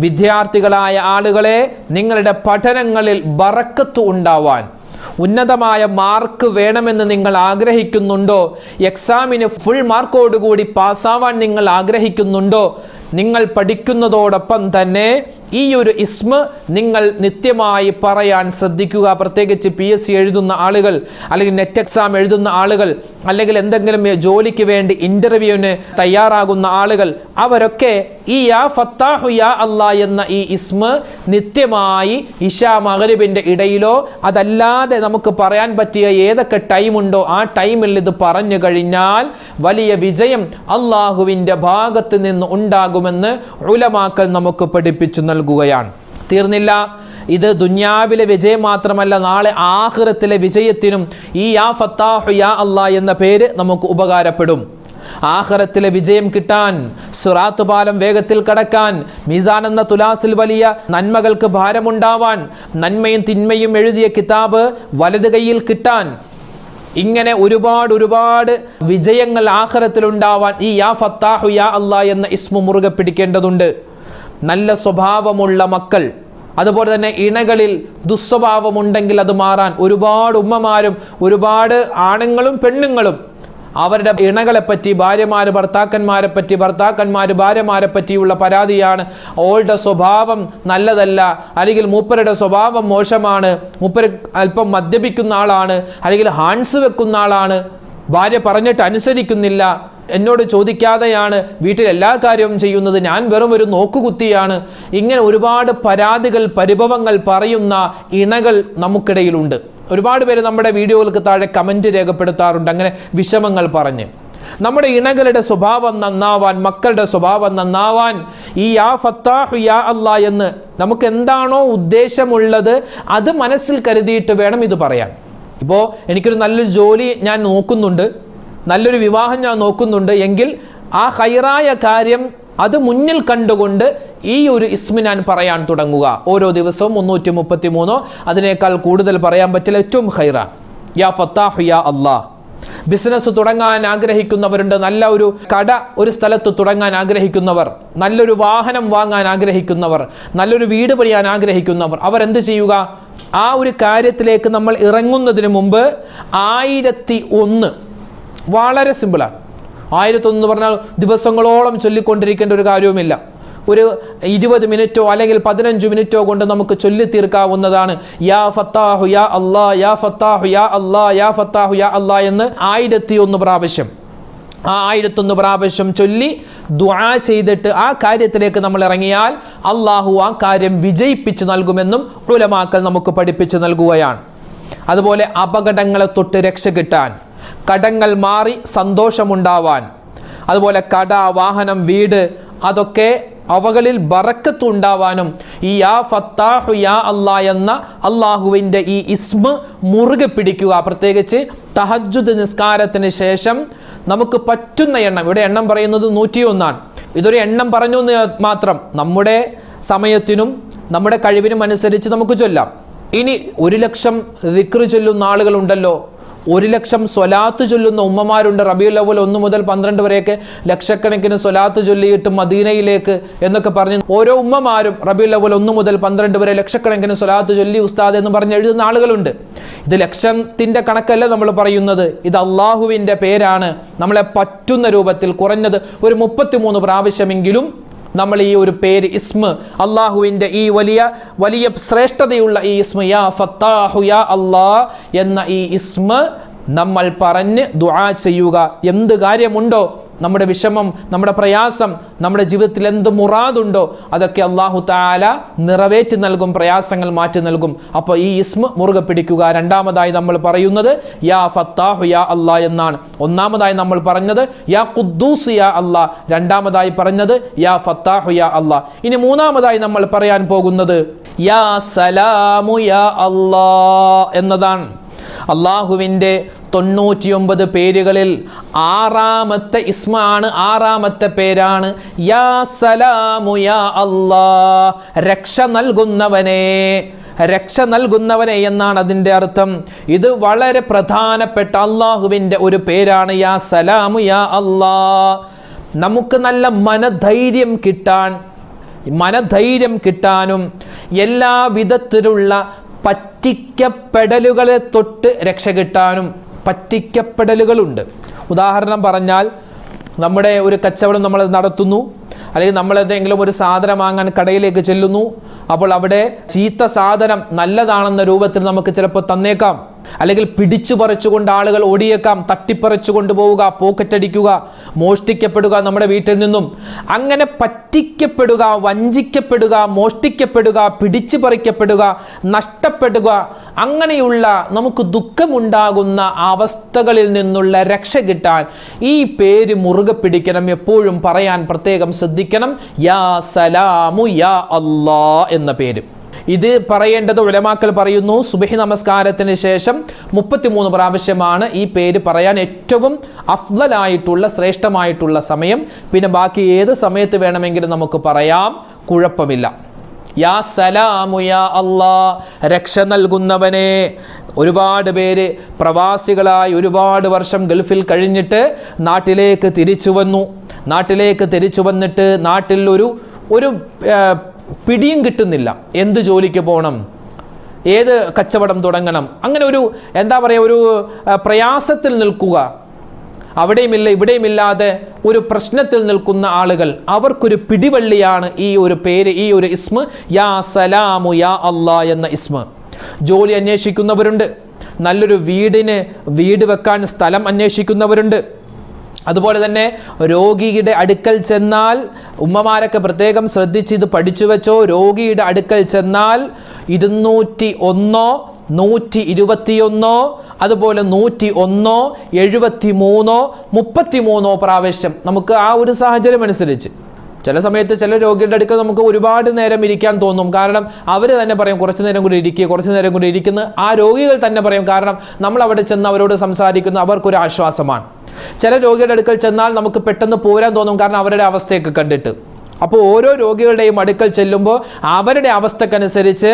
വിദ്യാർത്ഥികളായ ആളുകളെ നിങ്ങളുടെ പഠനങ്ങളിൽ ബറക്കത്ത് ഉണ്ടാവാൻ. ഉന്നതമായ മാർക്ക് വേണമെന്ന് നിങ്ങൾ ആഗ്രഹിക്കുന്നുണ്ടോ? എക്സാമിന് ഫുൾ മാർക്കോടുകൂടി പാസ്സാവാൻ നിങ്ങൾ ആഗ്രഹിക്കുന്നുണ്ടോ? നിങ്ങൾ പഠിക്കുന്നതോടൊപ്പം തന്നെ ഈ ഒരു ഇസ്മ നിങ്ങൾ നിത്യമായി പറയാൻ ശ്രദ്ധിക്കുക. പ്രത്യേകിച്ച് പി എസ് സി എഴുതുന്ന ആളുകൾ അല്ലെങ്കിൽ നെറ്റ് എക്സാം എഴുതുന്ന ആളുകൾ അല്ലെങ്കിൽ എന്തെങ്കിലും ജോലിക്ക് വേണ്ടി ഇന്റർവ്യൂവിന് തയ്യാറാകുന്ന ആളുകൾ അവരൊക്കെ ഈ യാ ഫത്താഹു യാ അല്ലാ എന്ന ഈ ഇസ്മ നിത്യമായി ഇഷാ മകരിബിന്റെ ഇടയിലോ അതല്ലാതെ നമുക്ക് പറയാൻ പറ്റിയ ഏതൊക്കെ ടൈമുണ്ടോ ആ ടൈമിൽ ഇത് പറഞ്ഞു കഴിഞ്ഞാൽ വലിയ വിജയം അള്ളാഹുവിന്റെ ഭാഗത്ത് നിന്ന് ഉണ്ടാകുമെന്ന് ഉലമാക്കൽ നമുക്ക് പഠിപ്പിച്ചു നൽകുകയാണ്. തീർന്നില്ല. ഇത് ദുന്യാവിലെ വിജയം മാത്രമല്ല നാളെ ആഹ്റത്തിലെ വിജയത്തിനും ഈ യാ ഫത്താഹു യാ അള്ളാ എന്ന പേര് നമുക്ക് ഉപകാരപ്പെടും. ആഹ്റത്തിലെ വിജയം കിട്ടാൻ സുറാത്തു പാലം വേഗത്തിൽ കടക്കാൻ മിസാൻ എന്ന തുലാസിൽ വലിയ നന്മകൾക്ക് ഭാരമുണ്ടാവാൻ നന്മയും തിന്മയും എഴുതിയ കിതാബ് വലത് കയ്യിൽ കിട്ടാൻ ഇങ്ങനെ ഒരുപാട് ഒരുപാട് വിജയങ്ങൾ ആഖിറത്തിലുണ്ടാവാൻ ഈ യാ ഫത്താഹു യാ അള്ളാ എന്ന ഇസ്മു മുറുകെ പിടിക്കേണ്ടതുണ്ട്. നല്ല സ്വഭാവമുള്ള മക്കൾ. അതുപോലെ തന്നെ ഇണകളിൽ ദുസ്വഭാവമുണ്ടെങ്കിൽ അത് മാറാൻ ഒരുപാട് ഉമ്മമാരും ഒരുപാട് ആണുങ്ങളും പെണ്ണുങ്ങളും അവരുടെ ഇണകളെ പറ്റി ഭാര്യമാര് ഭർത്താക്കന്മാരെ പറ്റി ഭർത്താക്കന്മാർ ഭാര്യമാരെ പറ്റിയുള്ള പരാതിയാണ്. ഓളുടെ സ്വഭാവം നല്ലതല്ല. അല്ലെങ്കിൽ മൂപ്പരുടെ സ്വഭാവം മോശമാണ്. മൂപ്പര് അല്പം മദ്യപിക്കുന്ന ആളാണ്. അല്ലെങ്കിൽ ഹാൻസ് വെക്കുന്ന ആളാണ്. ഭാര്യ പറഞ്ഞിട്ട് അനുസരിക്കുന്നില്ല എന്നോട് ചോദിക്കാതെയാണ് വീട്ടിൽ എല്ലാ കാര്യവും ചെയ്യുന്നത്. ഞാൻ വെറും ഒരു നോക്കുകുത്തിയാണ്. ഇങ്ങനെ ഒരുപാട് പരാതികൾ പരിഭവങ്ങൾ പറയുന്ന ഇണകൾ നമുക്കിടയിലുണ്ട്. ഒരുപാട് പേര് നമ്മുടെ വീഡിയോകൾക്ക് താഴെ കമന്റ് രേഖപ്പെടുത്താറുണ്ട്. അങ്ങനെ വിഷമങ്ങൾ പറഞ്ഞ്. നമ്മുടെ ഇണകളുടെ സ്വഭാവം നന്നാവാൻ മക്കളുടെ സ്വഭാവം നന്നാവാൻ ഈ യാ ഫത്താഹു യാ അല്ല എന്ന് നമുക്ക് എന്താണോ ഉദ്ദേശമുള്ളത് അത് മനസ്സിൽ കരുതിയിട്ട് വേണം ഇത് പറയാൻ. ഇപ്പോൾ എനിക്കൊരു നല്ലൊരു ജോലി ഞാൻ നോക്കുന്നുണ്ട്. നല്ലൊരു വിവാഹം ഞാൻ നോക്കുന്നുണ്ട്. എങ്കിൽ ആ ഹൈറായ കാര്യം അത് മുന്നിൽ കണ്ടുകൊണ്ട് ഈ ഒരു ഇസ്മി ഞാൻ പറയാൻ തുടങ്ങുക. ഓരോ ദിവസവും മുന്നൂറ്റി മുപ്പത്തി മൂന്നോ അതിനേക്കാൾ കൂടുതൽ പറയാൻ പറ്റില്ല. ഏറ്റവും ഹൈറ. യാ ഫത്താഹ് യാ അള്ളാഹ് ബിസിനസ് തുടങ്ങാൻ ആഗ്രഹിക്കുന്നവരുണ്ട്. നല്ല ഒരു കട ഒരു സ്ഥലത്ത് തുടങ്ങാൻ ആഗ്രഹിക്കുന്നവർ. നല്ലൊരു വാഹനം വാങ്ങാൻ ആഗ്രഹിക്കുന്നവർ. നല്ലൊരു വീട് പണിയാൻ ആഗ്രഹിക്കുന്നവർ. അവർ എന്ത് ചെയ്യുക? ആ ഒരു കാര്യത്തിലേക്ക് നമ്മൾ ഇറങ്ങുന്നതിന് മുമ്പ് ആയിരത്തി ഒന്ന് വളരെ സിമ്പിളാണ്. ആയിരത്തൊന്ന് പറഞ്ഞാൽ ദിവസങ്ങളോളം ചൊല്ലിക്കൊണ്ടിരിക്കേണ്ട ഒരു കാര്യവുമില്ല. ഒരു ഇരുപത് മിനിറ്റോ അല്ലെങ്കിൽ പതിനഞ്ച് മിനിറ്റോ കൊണ്ട് നമുക്ക് ചൊല്ലി തീർക്കാവുന്നതാണ് യാ ഫത്താഹു യാ അല്ലാ യാ ഫത്താഹു യാ അല്ലാ യാ ഫത്താഹു യാ അല്ലാ എന്ന് ആയിരത്തി ഒന്ന് പ്രാവശ്യം. ആ ആയിരത്തൊന്ന് പ്രാവശ്യം ചൊല്ലി ദുആ ചെയ്തിട്ട് ആ കാര്യത്തിലേക്ക് നമ്മൾ ഇറങ്ങിയാൽ അള്ളാഹു ആ കാര്യം വിജയിപ്പിച്ചു നൽകുമെന്നും ഉലമാക്കൽ നമുക്ക് പഠിപ്പിച്ചു നൽകുകയാണ്. അതുപോലെ അപകടങ്ങളെ തൊട്ട് രക്ഷ കിട്ടാൻ. കടങ്ങൾ മാറി സന്തോഷമുണ്ടാവാൻ. അതുപോലെ കട വാഹനം വീട് അതൊക്കെ അവകളിൽ ബറക്കത്ത് ഉണ്ടാവാനും ഈ യാ ഫത്താഹു യാ അല്ലാ എന്ന അള്ളാഹുവിന്റെ ഈ ഇസ്മ മുറുകെ പിടിക്കുക. പ്രത്യേകിച്ച് തഹജുദ് നിസ്കാരത്തിന് ശേഷം നമുക്ക് പറ്റുന്ന എണ്ണം ഇവിടെ എണ്ണം പറയുന്നത് നൂറ്റിയൊന്നാണ്. ഇതൊരു എണ്ണം പറഞ്ഞു എന്ന് മാത്രം. നമ്മുടെ സമയത്തിനും നമ്മുടെ കഴിവിനും അനുസരിച്ച് നമുക്ക് ചൊല്ലാം. ഇനി ഒരു ലക്ഷം ദിക്റ് ചൊല്ലുന്ന ആളുകളുണ്ടല്ലോ ഒരു ലക്ഷം സ്വലാത്ത് ചൊല്ലുന്ന ഉമ്മമാരുണ്ട്. റബിയുൽ അവൽ ഒന്ന് മുതൽ പന്ത്രണ്ട് വരെയൊക്കെ ലക്ഷക്കണക്കിന് സ്വലാത്ത് ചൊല്ലിയിട്ട് മദീനയിലേക്ക് എന്നൊക്കെ പറഞ്ഞ് ഓരോ ഉമ്മമാരും റബിയുൽ അവൽ ഒന്ന് മുതൽ പന്ത്രണ്ട് വരെ ലക്ഷക്കണക്കിന് സ്വലാത്ത് ചൊല്ലി ഉസ്താദ് എന്ന് പറഞ്ഞ് എഴുതുന്ന ആളുകളുണ്ട്. ഇത് ലക്ഷത്തിന്റെ കണക്കല്ല നമ്മൾ പറയുന്നത്. ഇത് അള്ളാഹുവിന്റെ പേരാണ്. നമ്മളെ പറ്റുന്ന രൂപത്തിൽ കുറഞ്ഞത് ഒരു മുപ്പത്തിമൂന്ന് പ്രാവശ്യമെങ്കിലും നമ്മൾ ഈ ഒരു പേര് ഇസ്മ അള്ളാഹുവിന്റെ ഈ വലിയ വലിയ ശ്രേഷ്ഠതയുള്ള ഈ ഇസ്മ യാ ഫത്താഹു യാ അള്ളാ എന്ന ഈ ഇസ്മ നമ്മൾ പറഞ്ഞ് ദുആ ചെയ്യുക. എന്ത് കാര്യമുണ്ടോ നമ്മുടെ വിഷമം നമ്മുടെ പ്രയാസം നമ്മുടെ ജീവിതത്തിൽ എന്ത് മുറാദുണ്ടോ അതൊക്കെ അള്ളാഹു താല നിറവേറ്റി നൽകും പ്രയാസങ്ങൾ മാറ്റി നൽകും. അപ്പോൾ ഈ ഇസ്മ മുറുകെ പിടിക്കുക. രണ്ടാമതായി നമ്മൾ പറയുന്നത് യാ ഫത്താഹു യാ അള്ളാ എന്നാണ്. ഒന്നാമതായി നമ്മൾ പറഞ്ഞത് യാ ഖുദ്ദൂസ് യാ അള്ളാ രണ്ടാമതായി പറഞ്ഞത് യാ ഫത്താഹു യാ അള്ളാ ഇനി മൂന്നാമതായി നമ്മൾ പറയാൻ പോകുന്നത് യാ സലാമു യാ അള്ളാ എന്നതാണ്. അള്ളാഹുവിന്റെ തൊണ്ണൂറ്റിയൊമ്പത് പേരുകളിൽ ആറാമത്തെ ഇസ്മാണ് ആറാമത്തെ പേരാണ് യാ സലാമു യാ അല്ലാ രക്ഷ നൽകുന്നവനെ രക്ഷ നൽകുന്നവനെ എന്നാണ് അതിന്റെ അർത്ഥം. ഇത് വളരെ പ്രധാനപ്പെട്ട അള്ളാഹുവിന്റെ ഒരു പേരാണ് യാ സലാമു യാ അല്ലാ നമുക്ക് നല്ല മനധൈര്യം കിട്ടാൻ മനധൈര്യം കിട്ടാനും എല്ലാ വിധത്തിലുള്ള പറ്റിക്കപ്പെടലുകളെ തൊട്ട് രക്ഷ കിട്ടാനും പറ്റിക്കപ്പെടലുകളുണ്ട്. ഉദാഹരണം പറഞ്ഞാൽ നമ്മുടെ ഒരു കച്ചവടം നമ്മൾ നടത്തുന്നു അല്ലെങ്കിൽ നമ്മൾ എന്തെങ്കിലും ഒരു സാധനം വാങ്ങാൻ കടയിലേക്ക് ചെല്ലുന്നു അപ്പോൾ അവിടെ ചീത്ത സാധനം നല്ലതാണെന്ന രൂപത്തിൽ നമുക്ക് ചിലപ്പോൾ തന്നേക്കാം. അല്ലെങ്കിൽ പിടിച്ചു പറിച്ചുകൊണ്ട് ആളുകൾ ഓടിയേക്കാം തട്ടിപ്പറിച്ചു കൊണ്ടുപോവുക പോക്കറ്റടിക്കുക മോഷ്ടിക്കപ്പെടുക നമ്മുടെ വീട്ടിൽ നിന്നും. അങ്ങനെ പറ്റിക്കപ്പെടുക വഞ്ചിക്കപ്പെടുക മോഷ്ടിക്കപ്പെടുക പിടിച്ചു പറിക്കപ്പെടുക നഷ്ടപ്പെടുക അങ്ങനെയുള്ള നമുക്ക് ദുഃഖമുണ്ടാകുന്ന അവസ്ഥകളിൽ നിന്നുള്ള രക്ഷ കിട്ടാൻ ഈ പേര് മുറുകെ പിടിക്കണം. എപ്പോഴും പറയാൻ പ്രത്യേകം ശ്രദ്ധിക്കണം. യാ സലാമു യാ അല്ലാ എന്ന പേര്. ഇത് പറയേണ്ടത് ഉലമാക്കൾ പറയുന്നു സുബഹി നമസ്കാരത്തിന് ശേഷം മുപ്പത്തിമൂന്ന് പ്രാവശ്യമാണ് ഈ പേര് പറയാൻ ഏറ്റവും അഫ്ലായിട്ടുള്ള ശ്രേഷ്ഠമായിട്ടുള്ള സമയം. പിന്നെ ബാക്കി ഏത് സമയത്ത് വേണമെങ്കിലും നമുക്ക് പറയാം കുഴപ്പമില്ല. യാ സലാമു യാ അല്ലാ രക്ഷ നൽകുന്നവനെ. ഒരുപാട് പേര് പ്രവാസികളായി ഒരുപാട് വർഷം ഗൾഫിൽ കഴിഞ്ഞിട്ട് നാട്ടിലേക്ക് തിരിച്ചു വന്നു. നാട്ടിലേക്ക് തിരിച്ചു വന്നിട്ട് നാട്ടിൽ ഒരു ഒരു പിടിയും കിട്ടുന്നില്ല. എന്ത് ജോലിക്ക് പോകണം? ഏത് കച്ചവടം തുടങ്ങണം? അങ്ങനെ ഒരു എന്താ പറയുക ഒരു പ്രയാസത്തിൽ നിൽക്കുക. അവിടെയുമില്ല ഇവിടെയുമില്ലാതെ ഒരു പ്രശ്നത്തിൽ നിൽക്കുന്ന ആളുകൾ. അവർക്കൊരു പിടിവള്ളിയാണ് ഈ ഒരു പേര് ഈ ഒരു ഇസ്മ. യാ സലാമു യാ അല്ലാ എന്ന ഇസ്മ. ജോലി അന്വേഷിക്കുന്നവരുണ്ട്. നല്ലൊരു വീടിന് വീട് വെക്കാൻ സ്ഥലം അന്വേഷിക്കുന്നവരുണ്ട്. അതുപോലെ തന്നെ രോഗിയുടെ അടുക്കൽ ചെന്നാൽ ഉമ്മമാരൊക്കെ പ്രത്യേകം ശ്രദ്ധിച്ച് ഇത് പഠിച്ചു വെച്ചോ? രോഗിയുടെ അടുക്കൽ ചെന്നാൽ ഇരുന്നൂറ്റി ഒന്നോ നൂറ്റി ഇരുപത്തിയൊന്നോ അതുപോലെ നൂറ്റി ഒന്നോ എഴുപത്തി മൂന്നോ മുപ്പത്തി മൂന്നോ പ്രാവശ്യം നമുക്ക് ആ ഒരു സാഹചര്യം അനുസരിച്ച്. ചില സമയത്ത് ചില രോഗികളുടെ അടുക്കൽ നമുക്ക് ഒരുപാട് നേരം ഇരിക്കാൻ തോന്നും. കാരണം അവർ തന്നെ പറയും കുറച്ച് നേരം കൂടി ഇരിക്കുക കുറച്ച് നേരം കൂടി ഇരിക്കുന്ന ആ രോഗികൾ തന്നെ പറയും. കാരണം നമ്മൾ അവിടെ ചെന്ന് അവരോട് സംസാരിക്കുന്ന അവർക്കൊരു ആശ്വാസമാണ്. ചില രോഗിയുടെ അടുക്കൽ ചെന്നാൽ നമുക്ക് പെട്ടെന്ന് പോരാൻ തോന്നും കാരണം അവരുടെ അവസ്ഥയൊക്കെ കണ്ടിട്ട്. അപ്പോൾ ഓരോ രോഗികളുടെയും അടുക്കൽ ചെല്ലുമ്പോൾ അവരുടെ അവസ്ഥക്കനുസരിച്ച്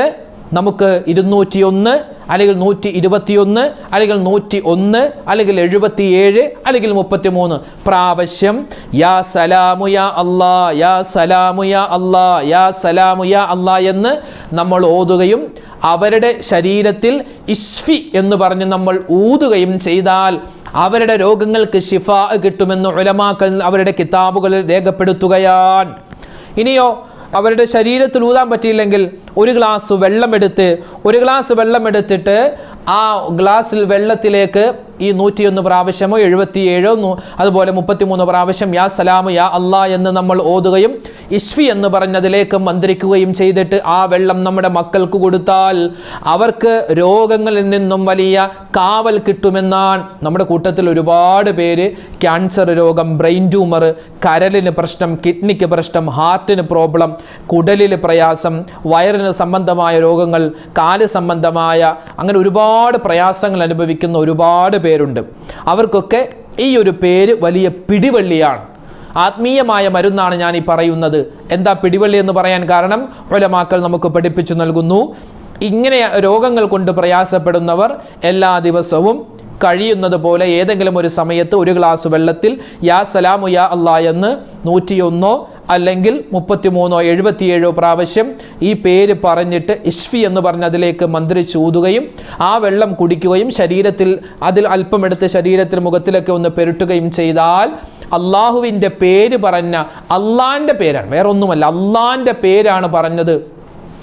നമുക്ക് ഇരുന്നൂറ്റിയൊന്ന് അല്ലെങ്കിൽ നൂറ്റി ഇരുപത്തിയൊന്ന് അല്ലെങ്കിൽ നൂറ്റി ഒന്ന് അല്ലെങ്കിൽ എഴുപത്തിയേഴ് അല്ലെങ്കിൽ മുപ്പത്തി മൂന്ന് പ്രാവശ്യം യാ സലാമു യാ അല്ലാ യാ സലാമു യാ അല്ലാ യാ സലാമു യാ അല്ലാ എന്ന് നമ്മൾ ഓതുകയും അവരുടെ ശരീരത്തിൽ ഇഷ്ഫി എന്ന് പറഞ്ഞ് നമ്മൾ ഊതുകയും ചെയ്താൽ അവരുടെ രോഗങ്ങൾക്ക് ശിഫ കിട്ടുമെന്ന് ഉലമാക്കൾ അവരുടെ കിതാബുകളിൽ രേഖപ്പെടുത്തുകയാണ്. ഇനിയോ അവരുടെ ശരീരത്തിൽ ഊതാൻ പറ്റിയില്ലെങ്കിൽ ഒരു ഗ്ലാസ് വെള്ളമെടുത്ത് ഒരു ഗ്ലാസ് വെള്ളമെടുത്തിട്ട് ആ ഗ്ലാസ്സിൽ വെള്ളത്തിലേക്ക് ഈ നൂറ്റിയൊന്ന് പ്രാവശ്യമോ എഴുപത്തിയേഴോ അതുപോലെ മുപ്പത്തിമൂന്ന് പ്രാവശ്യം യാ സലാമു യാ അള്ളാ എന്ന് നമ്മൾ ഓതുകയും ഇഷ്ഫി എന്ന് പറഞ്ഞതിലേക്ക് മന്ത്രിക്കുകയും ചെയ്തിട്ട് ആ വെള്ളം നമ്മുടെ മക്കൾക്ക് കൊടുത്താൽ അവർക്ക് രോഗങ്ങളിൽ നിന്നും വലിയ കാവൽ കിട്ടുമെന്നാണ്. നമ്മുടെ കൂട്ടത്തിൽ ഒരുപാട് പേര് ക്യാൻസർ രോഗം ബ്രെയിൻ ട്യൂമർ കരലിന് പ്രശ്നം കിഡ്നിക്ക് പ്രശ്നം ഹാർട്ടിന് പ്രോബ്ലം കുടലിന് പ്രയാസം വയറിന് സംബന്ധമായ രോഗങ്ങൾ കാൽ സംബന്ധമായ അങ്ങനെ ഒരുപാട് പ്രയാസങ്ങൾ അനുഭവിക്കുന്ന ഒരുപാട് പേരുണ്ട്. അവർക്കൊക്കെ ഈ ഒരു പേര് വലിയ പിടിവള്ളിയാണ്. ആത്മീയമായ മരുന്നാണ് ഞാൻ ഈ പറയുന്നത്. എന്താ പിടിവള്ളി എന്ന് പറയാൻ കാരണം? ഒലമാക്കൾ നമുക്ക് പഠിപ്പിച്ചു നൽകുന്നു. ഇങ്ങനെ രോഗങ്ങൾ കൊണ്ട് പ്രയാസപ്പെടുന്നവർ എല്ലാ ദിവസവും കഴിയുന്നത് പോലെ ഏതെങ്കിലും ഒരു സമയത്ത് ഒരു ഗ്ലാസ് വെള്ളത്തിൽ യാ സലാമു യാ അല്ലാ എന്ന് നൂറ്റിയൊന്നോ അല്ലെങ്കിൽ മുപ്പത്തിമൂന്നോ എഴുപത്തിയേഴോ പ്രാവശ്യം ഈ പേര് പറഞ്ഞിട്ട് ഇഷ്ഫി എന്ന് പറഞ്ഞ് അതിലേക്ക് മന്ത്രിച്ചൂതുകയും ആ വെള്ളം കുടിക്കുകയും ശരീരത്തിൽ അതിൽ അല്പം എടുത്ത് ശരീരത്തിൽ മുഖത്തിലൊക്കെ ഒന്ന് പെരുട്ടുകയും ചെയ്താൽ അള്ളാഹുവിന്റെ പേര് പറഞ്ഞ അള്ളാന്റെ പേരാണ്. വേറൊന്നുമല്ല അള്ളാന്റെ പേരാണ് പറഞ്ഞത്.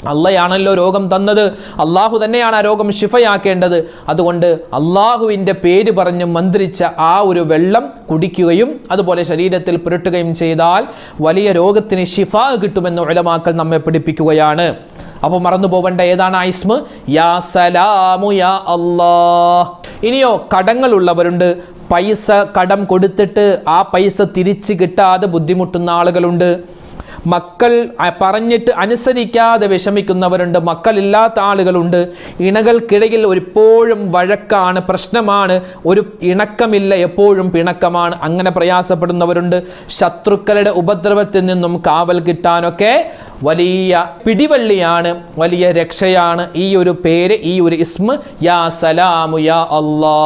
അള്ളയാണല്ലോ രോഗം തന്നത്. അള്ളാഹു തന്നെയാണ് ആ രോഗം ശിഫയാക്കേണ്ടത്. അതുകൊണ്ട് അള്ളാഹുവിന്റെ പേര് പറഞ്ഞ് മന്ത്രിച്ച ആ ഒരു വെള്ളം കുടിക്കുകയും അതുപോലെ ശരീരത്തിൽ പുരട്ടുകയും ചെയ്താൽ വലിയ രോഗത്തിന് ശിഫ കിട്ടുമെന്ന് ഉലമാക്കൾ നമ്മെ പിടിപ്പിക്കുകയാണ് അപ്പോൾ മറന്നു പോവേണ്ട ഏതാണ് ഐസ്മ യാ സലാമു യാ അല്ലാ ഇനിയോ കടങ്ങളുള്ളവരുണ്ട് പൈസ കടം കൊടുത്തിട്ട് ആ പൈസ തിരിച്ച് കിട്ടാതെ ബുദ്ധിമുട്ടുന്ന ആളുകളുണ്ട്. മക്കൾ പറഞ്ഞിട്ട് അനുസരിക്കാതെ വിഷമിക്കുന്നവരുണ്ട്. മക്കളില്ലാത്ത ആളുകളുണ്ട്. ഇണകൾക്കിടയിൽ ഒരുപ്പോഴും വഴക്കാണ് പ്രശ്നമാണ്. ഒരു ഇണക്കമില്ല എപ്പോഴും പിണക്കമാണ്. അങ്ങനെ പ്രയാസപ്പെടുന്നവരുണ്ട്. ശത്രുക്കളുടെ ഉപദ്രവത്തിൽ നിന്നും കാവൽ കിട്ടാനൊക്കെ വലിയ പിടിവള്ളിയാണ് വലിയ രക്ഷയാണ് ഈ ഒരു പേര് ഈ ഒരു ഇസ്മ. യാ സലാമു യാ അല്ലാ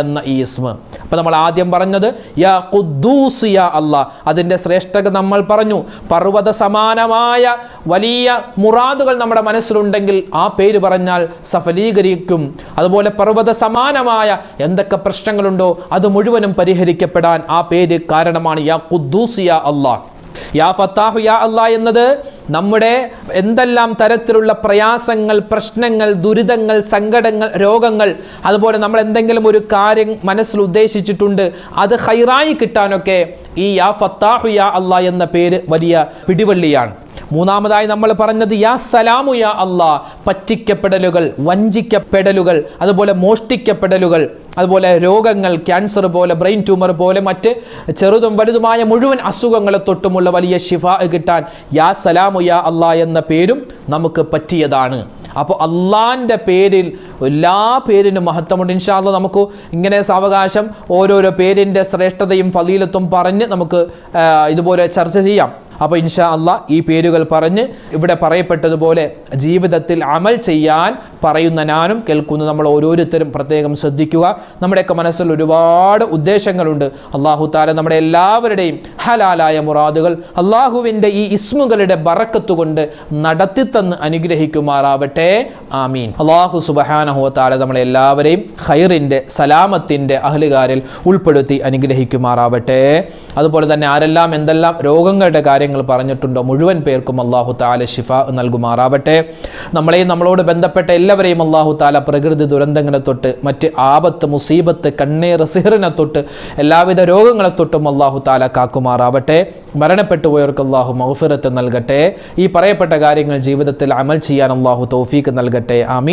എന്ന ഈ ഇസ്മ. അപ്പൊ നമ്മൾ ആദ്യം പറഞ്ഞത് യാ ഖുദ്ദൂസ് യാ അല്ലാ അതിന്റെ ശ്രേഷ്ഠത നമ്മൾ പറഞ്ഞു. പർവത സമാനമായ വലിയ മുറാദുകൾ നമ്മുടെ മനസ്സിലുണ്ടെങ്കിൽ ആ പേര് പറഞ്ഞാൽ സഫലീകരിക്കും. അതുപോലെ പർവത സമാനമായ എന്തൊക്കെ പ്രശ്നങ്ങളുണ്ടോ അത് മുഴുവനും പരിഹരിക്കപ്പെടാൻ ആ പേര് കാരണമാണ് യാ ഖുദ്ദൂസ് യാ അല്ലാ യാ ഫത്താഹു യാ അള്ളാ എന്നത് നമ്മുടെ എന്തെല്ലാം തരത്തിലുള്ള പ്രയാസങ്ങൾ പ്രശ്നങ്ങൾ ദുരിതങ്ങൾ സങ്കടങ്ങൾ രോഗങ്ങൾ അതുപോലെ നമ്മൾ എന്തെങ്കിലും ഒരു കാര്യം മനസ്സിൽ ഉദ്ദേശിച്ചിട്ടുണ്ട് അത് ഹൈറായി കിട്ടാനൊക്കെ ഈ യാ ഫത്താഹു യാ അള്ളാ എന്ന പേര് വലിയ പിടിവള്ളിയാണ്. മൂന്നാമതായി നമ്മൾ പറഞ്ഞത് യാ സലാമു യാ അള്ളാ പറ്റിക്കപ്പെടലുകൾ വഞ്ചിക്കപ്പെടലുകൾ അതുപോലെ മോഷ്ടിക്കപ്പെടലുകൾ അതുപോലെ രോഗങ്ങൾ ക്യാൻസർ പോലെ ബ്രെയിൻ ട്യൂമർ പോലെ മറ്റ് ചെറുതും വലുതുമായ മുഴുവൻ അസുഖങ്ങളെ തൊട്ടുമുള്ള വലിയ ശിഫ കിട്ടാൻ യാ സലാമു യാ അള്ളാ എന്ന പേരും നമുക്ക് പറ്റിയതാണ്. അപ്പോൾ അള്ളാന്റെ പേരിൽ എല്ലാ പേരിനും മഹത്വമുണ്ട്. ഇൻഷാല്ല നമുക്ക് ഇങ്ങനെ സാവകാശം ഓരോരോ പേരിന്റെ ശ്രേഷ്ഠതയും ഫലീലത്തും പറഞ്ഞ് നമുക്ക് ഇതുപോലെ ചർച്ച ചെയ്യാം. അപ്പോൾ ഇൻഷാ അല്ല ഈ പേരുകൾ പറഞ്ഞ് ഇവിടെ പറയപ്പെട്ടതുപോലെ ജീവിതത്തിൽ അമൽ ചെയ്യാൻ പറയുന്ന ഞാനും കേൾക്കുന്ന. നമ്മൾ ഓരോരുത്തരും പ്രത്യേകം ശ്രദ്ധിക്കുക. നമ്മുടെയൊക്കെ മനസ്സിൽ ഒരുപാട് ഉദ്ദേശങ്ങളുണ്ട്. അള്ളാഹു താല നമ്മുടെ എല്ലാവരുടെയും ഹലാലായ മുറാദുകൾ അള്ളാഹുവിന്റെ ഈ ഇസ്മുകളുടെ ബറക്കത്ത് കൊണ്ട് നടത്തിത്തന്ന് അനുഗ്രഹിക്കുമാറാവട്ടെ. ആമീൻ. അള്ളാഹു സുബഹാനഹു താല നമ്മളെ എല്ലാവരെയും ഖൈറിന്റെ സലാമത്തിന്റെ അഹലുകാരിൽ ഉൾപ്പെടുത്തി അനുഗ്രഹിക്കുമാറാവട്ടെ. അതുപോലെ തന്നെ ആരെല്ലാം എന്തെല്ലാം രോഗങ്ങളുടെ കാര്യങ്ങൾ പറഞ്ഞിട്ടുണ്ടോ? മുഴുവൻ പേർക്കും അള്ളാഹു താല ഷിഫ നൽകുമാറാവട്ടെ. നമ്മളെയും നമ്മളോട് ബന്ധപ്പെട്ട എല്ലാവരെയും അള്ളാഹു താല പ്രകൃതി ദുരന്തങ്ങളെ തൊട്ട് മറ്റ് ആപത്ത് മുസീബത്ത് കണ്ണീർ സിഹറിനെ തൊട്ട് എല്ലാവിധ രോഗങ്ങളെ തൊട്ടും അള്ളാഹു താല കാക്കുമാറാവട്ടെ. മരണപ്പെട്ടു പോയവർക്ക് അള്ളാഹു മൗഫിറത്ത് നൽകട്ടെ. ഈ പറയപ്പെട്ട കാര്യങ്ങൾ ജീവിതത്തിൽ അമൽ ചെയ്യാൻ അള്ളാഹു തൗഫീക്ക് നൽകട്ടെ. ആമീൻ.